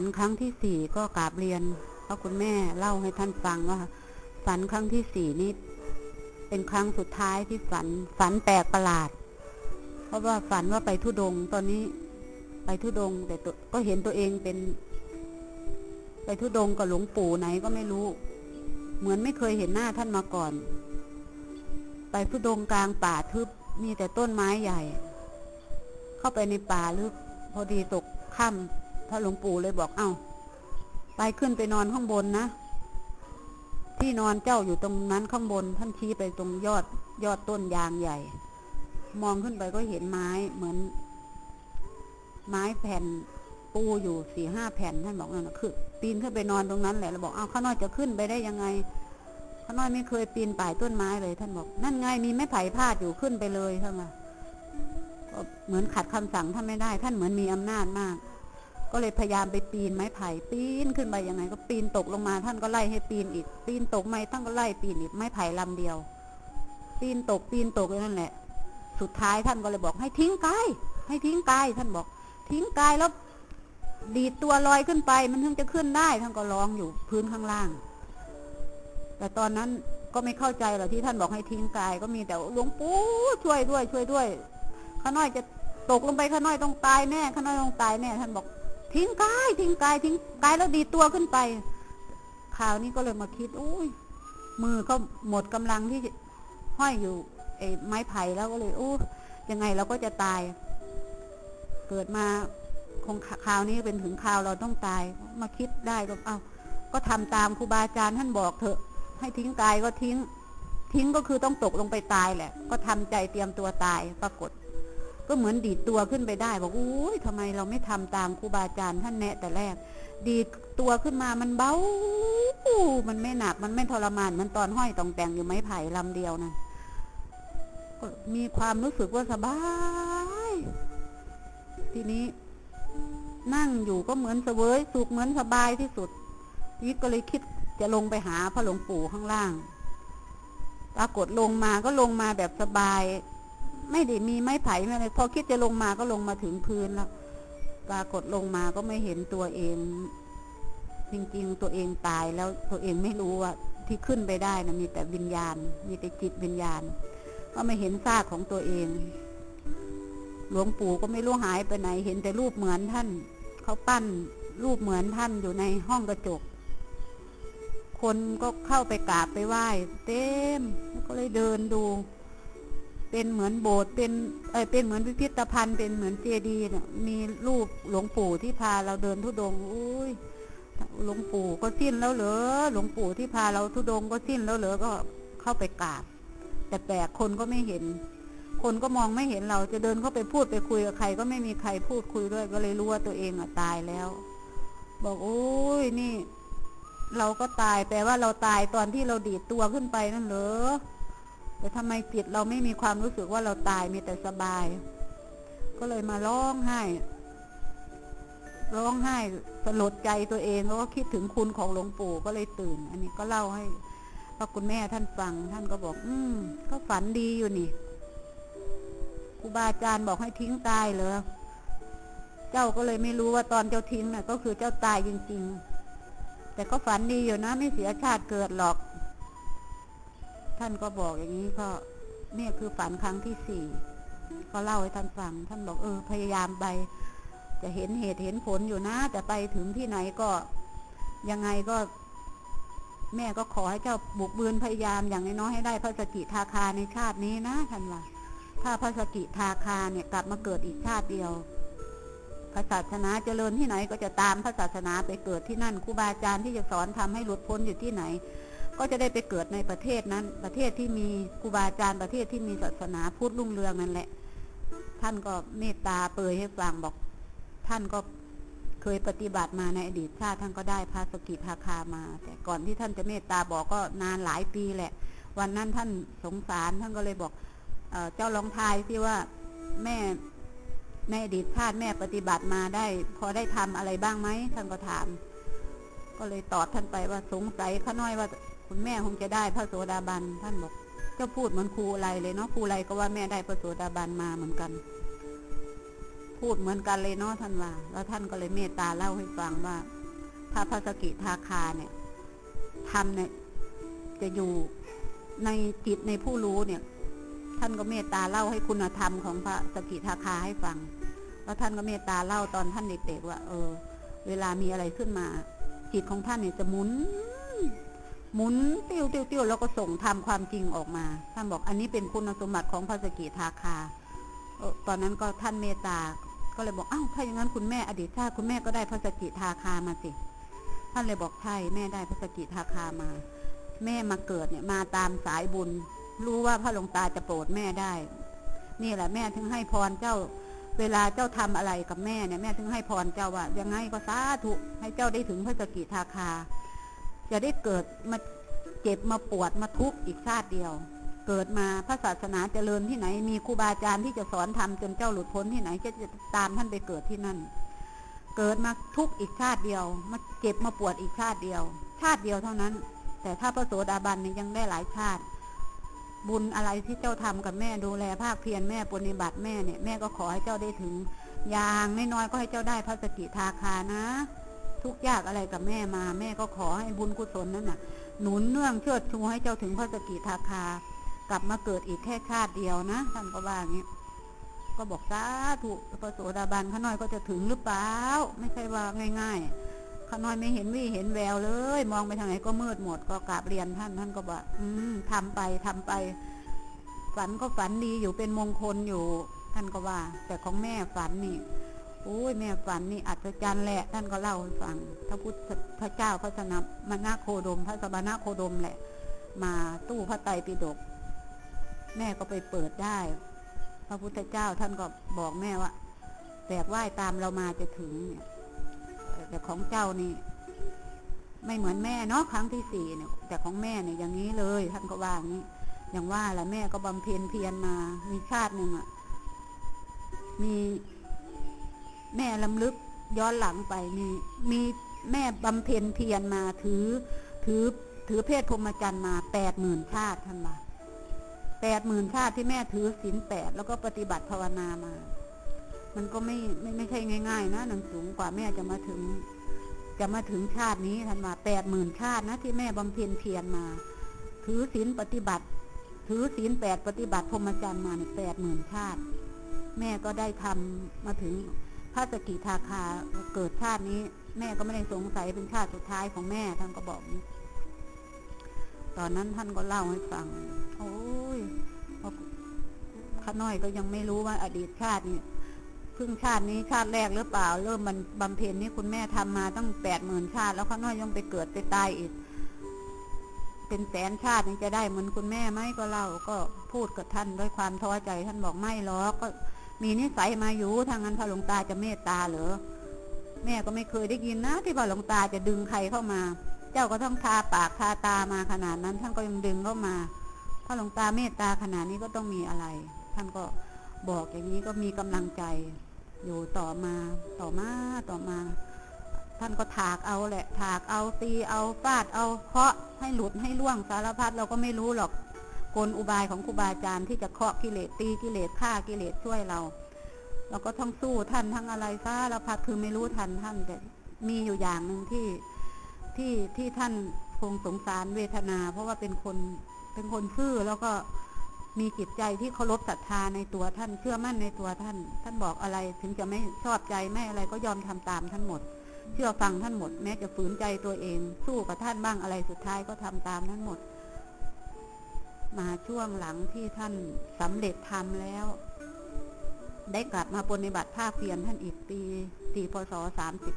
ฝันครั้งที่สี่ก็กราบเรียนเพราะคุณแม่เล่าให้ท่านฟังว่า ฝันครั้งที่สี่นี้เป็นครั้งสุดท้ายที่ฝัน ฝันแปลกประหลาด เพราะว่าฝันว่าไปทุดง ตอนนี้ไปทุดง แต่ก็เห็นตัวเองเป็น ไปทุดงกับหลวงปู่ไหนก็ไม่รู้ เหมือนไม่เคยเห็นหน้าท่านมาก่อน ไปทุดงกลางป่าทึบมีแต่ต้นไม้ใหญ่ เข้าไปในป่าลึก พอดีตกค่ำ พระหลวงปู่เลยบอกเอ้า ไปขึ้นไปนอนข้างบนนะ ที่นอนเจ้าอยู่ตรงนั้นข้างบน ท่านชี้ไปตรงยอดยอดต้นยางใหญ่ มองขึ้นไปก็เห็นไม้เหมือน ไม้แผ่นปูอยู่สี่ห้าแผ่นท่านบอกนั่นนะคือปีนขึ้นไปนอนตรงนั้นแหละเราบอกเอ้าข้าน้อยจะขึ้นไปได้ยังไงข้าน้อยไม่เคยปีนป่ายต้นไม้เลย ท่านบอก นั่นไงมีไม้ไผ่พาดอยู่ขึ้นไปเลยท่านว่าก็เหมือนขัดคำสั่งท่านไม่ได้ ท่านเหมือนมีอำนาจมาก ก็เลยพยายามไปปีนไม้ไผ่ปีนขึ้นไปยังไง ก็ปีนตกลงมา ท่านก็ไล่ให้ปีนอีก ปีนตกไม่ท่านก็ไล่ปีนอีกไม้ไผ่ลำเดียว ปีนตกปีนตกอย่างนั่นแหละ สุดท้ายท่านก็เลยบอกให้ทิ้งกายให้ทิ้งกายท่านบอก ทิ้งกายแล้วดีดตัวลอยขึ้นไป มันถึงจะขึ้นได้ท่านก็ร้องอยู่พื้นข้างล่าง แต่ตอนนั้นก็ไม่เข้าใจหรอกที่ท่านบอกให้ทิ้งกาย ก็มีแต่หลวงปู่ช่วยด้วย ช่วยด้วยข้าน้อยจะตกลงไปข้าน้อยต้องตายแน่ข้าน้อยต้องตายแน่ท่านบอก ทิ้งกายทิ้งกายทิ้งกายแล้วดีตัวขึ้นไปข่าวนี้ก็เลยมาคิดอุ้ยมือก็หมดกำลังที่ห้อยอยู่ไอ้ไม้ไผ่แล้วก็เลยอู้ยังไงเราก็จะตาย เกิดมาคงคราวนี้เป็นถึงคราวเราต้องตาย มาคิดได้ก็เอาก็ทำตามครูบาอาจารย์ท่านบอกเถอะ ให้ทิ้งกายก็ทิ้ง ทิ้งก็คือต้องตกลงไปตายแหละ ก็ทำใจเตรียมตัวตายปรากฏ ก็เหมือนดีดตัวขึ้นไปได้ บอกอุ้ยทำไมเราไม่ทำตามครูบาอาจารย์ท่านแนะแต่แรก ดีดตัวขึ้นมามันเบามันไม่หนักมันไม่ทรมานมันตอนห้อยตองแต่งอยู่ไม้ไผ่ลำเดียวนะก็มีความรู้สึกว่าสบาย ทีนี้ นั่งอยู่ก็เหมือนเสวยสุขเหมือนสบายที่สุดยิดก็เลยคิดจะลงไปหาพระหลวงปู่ข้างล่าง ปรากฏลงมาก็ลงมาแบบสบาย ไม่ได้มีไม้ไผ่ไม่อะไรพอคิดจะลงมาก็ลงมาถึงพื้นแล้วปรากฏลงมาก็ไม่เห็นตัวเอง จริงๆ ตัวเองตายแล้วตัวเองไม่รู้ว่าที่ขึ้นไปได้นะมีแต่วิญญาณ มีแต่จิตวิญญาณ ก็ไม่เห็นซากของตัวเอง หลวงปู่ก็ไม่รู้หายไปไหน เห็นแต่รูปเหมือนท่านเขาปั้นรูปเหมือนท่านอยู่ในห้องกระจก คนก็เข้าไปกราบไปไหว้ เต็มแล้วก็เลยเดินดู เป็นเหมือนโบสถ์เป็นเอยเป็นเหมือนพิพิธภัณฑ์เป็นเหมือนเจดีย์เนี่ยมีรูปหลวงปู่ที่พาเราเดินทุดงอุ้ยหลวงปู่ก็สิ้นแล้วเหรอหลวงปู่ที่พาเราทุดงก็สิ้นแล้วเหรอก็เข้าไปกราบแต่แปลกคนก็ไม่เห็น คนก็มองไม่เห็นเราจะเดินเข้าไปพูดไปคุยกับใคร ก็ไม่มีใครพูดคุยด้วย ก็เลยรู้ว่าตัวเองอะตายแล้ว บอกโอ้ยนี่ เราก็ตายแปลว่าเราตายตอนที่เราดีดตัวขึ้นไปนั่นเหรอ แต่ทำไมจิตเราไม่มีความรู้สึกว่าเราตายมีแต่สบาย ก็เลยมาร้องไห้ ร้องไห้สลดใจตัวเองแล้วก็คิดถึงคุณของหลวงปู่ก็เลยตื่น อันนี้ก็เล่าให้พระคุณแม่ท่านฟัง ท่านก็บอก อืมก็ฝันดีอยู่นี่ครูบาอาจารย์บอกให้ทิ้งตายเหรอเจ้าก็เลยไม่รู้ว่าตอนเจ้าทิ้งน่ะ ก็คือเจ้าตายจริง ๆ แต่ก็ฝันดีอยู่นะ ไม่เสียชาติเกิดหรอก ท่านก็บอกอย่างนี้ก็เนี่ยคือฝันครั้งที่สี่ก็เล่าให้ท่านฟัง ท่านบอกเออพยายามไป จะเห็นเหตุเห็นผลอยู่นะ แต่ไปถึงที่ไหนก็ยังไงก็ แม่ก็ขอให้เจ้าบุกบืนพยายามอย่างน้อยๆให้ได้พระสกิทาคาในชาตินี้นะท่านว่าถ้าพระสกิทาคาเนี่ยกลับมาเกิดอีกชาติเดียวพระศาสนาเจริญที่ไหนก็จะตามพระศาสนาไปเกิดที่นั่นครูบาอาจารย์ที่จะสอนทำให้หลุดพ้นอยู่ที่ไหน ก็จะได้ไปเกิดในประเทศนั้น ประเทศที่มีครูบาอาจารย์ประเทศที่มีศาสนาพุทธรุ่งเรืองนั่นแหละ ท่านก็เมตตาเปยให้ฟังบอก ท่านก็เคยปฏิบัติมาในอดีตชาติท่านก็ได้พระสกิทาคามา แต่ก่อนที่ท่านจะเมตตาบอกก็นานหลายปีแหละ วันนั้นท่านสงสารท่านก็เลยบอกเอเจ้าลองทายสิว่าแม่ในอดีตชาติแม่ปฏิบัติมาได้ พอได้ทำอะไรบ้างไหมท่านก็ถาม ก็เลยตอบท่านไปว่าสงสัยข้าน้อยว่า คุณแม่คงจะได้พระโสดาบันท่านบอกเจ้าพูดเหมือนครูอะไรเลยเนาะครูอะไรก็ว่าแม่ได้พระโสดาบันมาเหมือนกัน พูดเหมือนกันเลยเนาะท่านว่า แล้วท่านก็เลยเมตตาเล่าให้ฟังว่าถ้าพระสกิทาคาเนี่ยทำเนี่ยจะอยู่ในจิตในผู้รู้เนี่ย ท่านก็เมตตาเล่าให้คุณธรรมของพระสกิทาคาให้ฟังแล้วท่านก็เมตตาเล่าตอนท่านเด็กๆว่า เออ เวลามีอะไรขึ้นมา จิตของท่านเนี่ยจะหมุน หมุนติ้วติ้วติ้วแล้วก็ส่งทำความจริงออกมา ท่านบอกอันนี้เป็นคุณสมบัติของพระสกิทาคาตอนนั้นก็ท่านเมตตา ก็เลยบอกอ้าวถ้าอย่างนั้นคุณแม่อดีตชาติคุณแม่ก็ได้พระสกิทาคามาสิ ท่านเลยบอกใช่แม่ได้พระสกิทาคามา แม่มาเกิดเนี่ยมาตามสายบุญ รู้ว่าพระหลวงตาจะโปรดแม่ได้ นี่แหละแม่ถึงให้พรเจ้าเวลาเจ้าทำอะไรกับแม่เนี่ยแม่ถึงให้พรเจ้าว่ายังไงก็สาธุให้เจ้าได้ถึงพระสกิทาคา จะได้เกิดมาเจ็บมาปวดมาทุกข์อีกชาติเดียว เกิดมาพระศาสนาเจริญที่ไหน มีครูบาอาจารย์ที่จะสอนทำจนเจ้าหลุดพ้นที่ไหนจะจะตามท่านไปเกิดที่นั่น เกิดมาทุกข์อีกชาติเดียว มาเจ็บมาปวดอีกชาติเดียว ชาติเดียวเท่านั้น แต่ถ้าพระโสดาบันเนี่ยยังได้หลายชาติ บุญอะไรที่เจ้าทำกับแม่ดูแลภาคเพียรแม่ปฏิบัติแม่เนี่ยแม่ก็ขอให้เจ้าได้ถึงอย่างน้อยๆก็ให้เจ้าได้พระสกิทาคานะ ทุกข์ยากอะไรกับแม่มา แม่ก็ขอให้บุญกุศลนั้นน่ะ หนุนเนื่องเชิดชูให้เจ้าถึงพระสกิทาคา กลับมาเกิดอีกแค่ชาติเดียวนะท่านก็ว่าอย่างนี้ก็บอกสาธุพระโสดาบันข้าน้อยก็จะถึงหรือเปล่าไม่ใช่ว่าง่ายๆข้าน้อยไม่เห็นวี่เห็นแววเลย มองไปทางไหนก็มืดหมดก็กราบเรียนท่านท่านก็บอกอืมทำไปทำไป ฝันก็ฝันดีอยู่เป็นมงคลอยู่ ท่านก็ว่า แต่ของแม่ฝันนี่ โอ้ยแม่ฝันนี่อัศจรรย์แหละท่านก็เล่าให้ฟังพระพุทธพระเจ้าพระสนมนาโคดม พระสมณโคดมแหละ มาตู้พระไตรปิฎกแม่ก็ไปเปิดได้ พระพุทธเจ้าท่านก็บอกแม่ว่าแบกไหว้ตามเรามาจะถึงเนี่ยแต่ของเจ้านี่ ไม่เหมือนแม่เนาะครั้งที่สี่เนี่ย แต่ของแม่เนี่ยอย่างนี้เลย ท่านก็ว่าอย่างนี้ อย่างว่าแหละแม่ก็บำเพ็ญเพียรมา มีชาติหนึ่งอะมี แม่ลำลึกย้อนหลังไปมีมีแม่บำเพ็ญเพียรมาถือ ถือถือเพศพรหมจรรย์มาแปดหมื่นชาติท่านว่าแปดหมื่นชาติที่แม่ถือศีลแปดแล้วก็ปฏิบัติภาวนามา มันก็ไม่ไม่ไม่ใช่ง่าย ๆ นะหนังสูงกว่าแม่จะมาถึง จะมาถึงชาตินี้ท่านว่าแปดหมื่นชาตินะที่แม่บำเพ็ญเพียรมา ถือศีลปฏิบัติ ถือศีลแปดปฏิบัติพรหมจรรย์มาเนี่ยแปดหมื่นชาติ แม่ก็ได้ทำมาถึง พระสกิทาคาเกิดชาตินี้ แม่ก็ไม่ได้สงสัยเป็นชาติสุดท้ายของแม่ท่านก็บอกนี้ ตอนนั้นท่านก็เล่าให้ฟัง โอ้ยข้าน้อยก็ยังไม่รู้ว่าอดีตชาตินี่เพิ่งชาตินี้ชาติแรกหรือเปล่า เริ่มมันบำเพ็ญนี่คุณแม่ทำมาตั้งแปดหมื่นชาติ แล้วข้าน้อยยังไปเกิดไปตายอีกเป็นแสนชาตินี่จะได้เหมือนคุณแม่ไหมก็เล่าก็พูดกับท่านด้วยความท้อใจ ท่านบอกไม่หรอกก็ มีนิสัยมาอยู่ทางนั้นพระหลวงตาจะเมตตาเหรอแม่ก็ไม่เคยได้ยินนะ ที่พระหลวงตาจะดึงใครเข้ามา เจ้าก็ต้องทาปากทาตามาขนาดนั้น ท่านก็ยังดึงเข้ามาพระหลวงตาเมตตาขนาดนี้ก็ต้องมีอะไร ท่านก็บอกอย่างนี้ก็มีกำลังใจ อยู่ต่อมาต่อมาต่อมา ท่านก็ถากเอาแหละ ถากเอาตีเอาฟาดเอาเคาะให้หลุดให้ล่วงสารพัดเราก็ไม่รู้หรอก กลอุบายของครูบาอาจารย์ที่จะเคาะกิเลสตีกิเลสฆ่ากิเลสช่วยเรา เราก็ต้องสู้ท่านทั้งอะไรซะเราพัดคือไม่รู้ทันท่านแต่มีอยู่อย่างหนึ่งที่ที่ที่ท่านคงสงสารเวทนา เพราะว่าเป็นคนเป็นคนซื่อแล้วก็มีจิตใจที่เคารพศรัทธาในตัวท่านเชื่อมั่นในตัวท่าน ท่านบอกอะไรถึงจะไม่ชอบใจไม่อะไรก็ยอมทำตามท่านหมด เชื่อฟังท่านหมด แม้จะฝืนใจตัวเอง สู้กับท่านบ้างอะไรสุดท้ายก็ทำตามท่านหมด มาช่วงหลังที่ท่านสำเร็จทำแล้ว ได้กลับมาปฏิบัติภาคเพียรท่านอีกปีปีพศสามสิบ